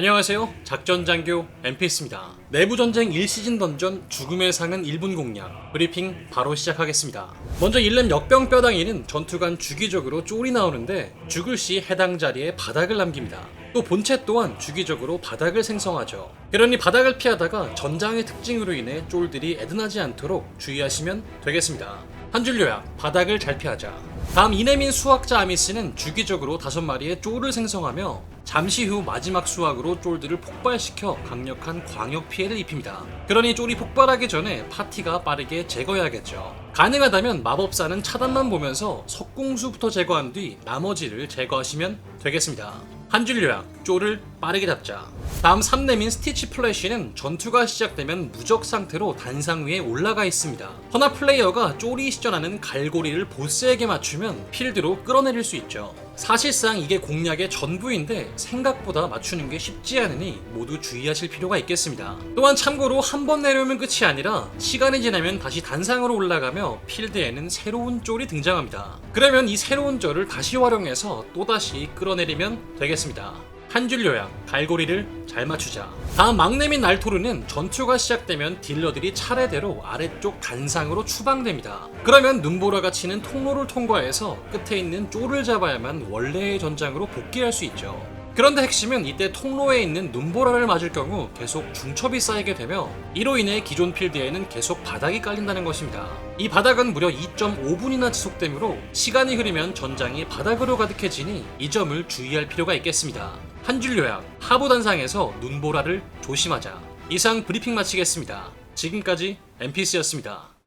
안녕하세요. 작전장교 MPS입니다. 내부전쟁 1시즌 던전 죽음의 상은 1분 공략 브리핑 바로 시작하겠습니다. 먼저 1렘 역병뼈당이는 전투간 주기적으로 쫄이 나오는데 죽을 시 해당 자리에 바닥을 남깁니다. 또 본체 또한 주기적으로 바닥을 생성하죠. 그러니 바닥을 피하다가 전장의 특징으로 인해 쫄들이 애드나지 않도록 주의하시면 되겠습니다. 한 줄 요약, 바닥을 잘 피하자. 다음 이네민 수학자 아미스는 주기적으로 다섯 마리의 쫄을 생성하며 잠시 후 마지막 수학으로 쫄들을 폭발시켜 강력한 광역 피해를 입힙니다. 그러니 쫄이 폭발하기 전에 파티가 빠르게 제거해야겠죠. 가능하다면 마법사는 차단만 보면서 석궁수부터 제거한 뒤 나머지를 제거하시면 되겠습니다. 한 줄 요약, 쫄을 빠르게 잡자. 다음 3렘인 스티치 플래시는 전투가 시작되면 무적 상태로 단상 위에 올라가 있습니다. 허나 플레이어가 쫄이 시전하는 갈고리를 보스에게 맞추면 필드로 끌어내릴 수 있죠. 사실상 이게 공략의 전부인데 생각보다 맞추는 게 쉽지 않으니 모두 주의하실 필요가 있겠습니다. 또한 참고로 한 번 내려오면 끝이 아니라 시간이 지나면 다시 단상으로 올라가며 필드에는 새로운 쫄이 등장합니다. 그러면 이 새로운 쫄을 다시 활용해서 또다시 끌어내리면 되겠습니다. 한 줄 요약, 갈고리를 잘 맞추자. 다음 막내민 날토르는 전투가 시작되면 딜러들이 차례대로 아래쪽 단상으로 추방됩니다. 그러면 눈보라가 치는 통로를 통과해서 끝에 있는 쫄을 잡아야만 원래의 전장으로 복귀할 수 있죠. 그런데 핵심은 이때 통로에 있는 눈보라를 맞을 경우 계속 중첩이 쌓이게 되며 이로 인해 기존 필드에는 계속 바닥이 깔린다는 것입니다. 이 바닥은 무려 2.5분이나 지속되므로 시간이 흐르면 전장이 바닥으로 가득해지니 이 점을 주의할 필요가 있겠습니다. 한 줄 요약, 하부 단상에서 눈보라를 조심하자. 이상 브리핑 마치겠습니다. 지금까지 NPC였습니다.